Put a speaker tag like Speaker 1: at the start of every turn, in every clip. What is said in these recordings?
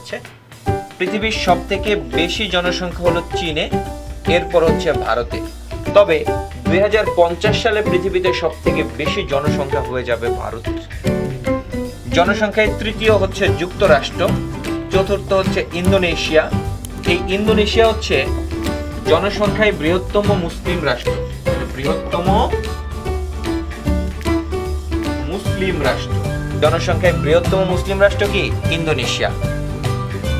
Speaker 1: যাচ্ছে। পৃথিবীর সব থেকে বেশি জনসংখ্যা হলো চীনে, এরপর হচ্ছে ভারতে। তবে দুই সালে পৃথিবীতে সব থেকে বেশি জনসংখ্যা হয়ে যাবে ভারত জনসংখ্যায় তৃতীয় হচ্ছে যুক্তরাষ্ট্র, চতুর্থ হচ্ছে ইন্দোনেশিয়া। এই ইন্দোনেশিয়া হচ্ছে জনসংখ্যায় বৃহত্তম মুসলিম রাষ্ট্র। বৃহত্তম মুসলিম রাষ্ট্র। জনসংখ্যায় বৃহত্তম মুসলিম রাষ্ট্র কি? ইন্দোনেশিয়া।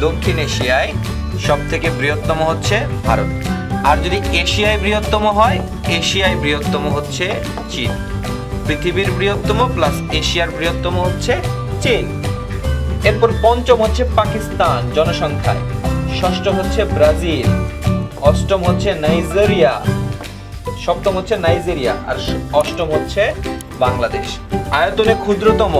Speaker 1: দক্ষিণ এশিয়ায় সব থেকে বৃহত্তম হচ্ছে ভারত। আর যদি এশিয়ায় বৃহত্তম হয়, এশিয়ায় বৃহত্তম হচ্ছে চীন। পৃথিবীর বৃহত্তম প্লাস এশিয়ার বৃহত্তম হচ্ছে চীন। এরপর পঞ্চম হচ্ছে পাকিস্তান জনসংখ্যায়। ষষ্ঠ হচ্ছে ব্রাজিল। অষ্টম হচ্ছে নাইজেরিয়া। সপ্তম হচ্ছে নাইজেরিয়া আর অষ্টম হচ্ছে বাংলাদেশ। আয়তনে ক্ষুদ্রতম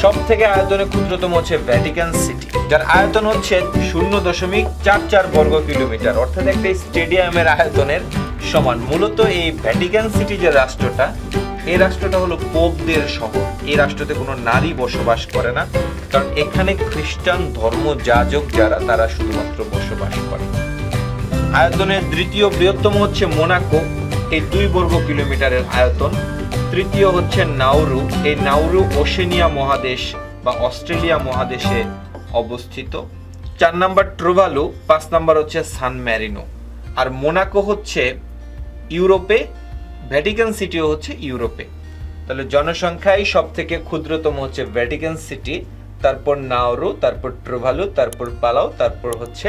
Speaker 1: সব থেকে আয়তনে ক্ষুদ্রতম হচ্ছে ভ্যাটিকান সিটি যার আয়তন হচ্ছে শূন্য দশমিক চার চার বর্গ কিলোমিটার, অর্থাৎ একটা স্টেডিয়ামের আয়তনের সমান। মূলত এই ভ্যাটিকান সিটি যে রাষ্ট্রটা, এই রাষ্ট্রটা হলো পোপদের শহর। এই রাষ্ট্রতে কোনো নারী বসবাস করে না, কারণ এখানে খ্রিস্টান ধর্ম যাজক যারা, তারা শুধুমাত্র বসবাস করে। আয়তনের দ্বিতীয় বৃহত্তম হচ্ছে মোনাকো এই দুই বর্গ কিলোমিটারের আয়তন। তৃতীয় হচ্ছে নাউরু। এই নাউরু ওশেনিয়া মহাদেশ বা অস্ট্রেলিয়া মহাদেশে অবস্থিত। চার নাম্বার ট্রোভালু, পাঁচ নাম্বার হচ্ছে সান ম্যারিনো। আর মোনাকো হচ্ছে ইউরোপে, ভ্যাটিকান সিটিও হচ্ছে ইউরোপে। তাহলে জনসংখ্যায় সব থেকে ক্ষুদ্রতম হচ্ছে ভ্যাটিকান সিটি, তারপর নাওরু তারপর ট্রোভালু, তারপর পালাও, তারপর হচ্ছে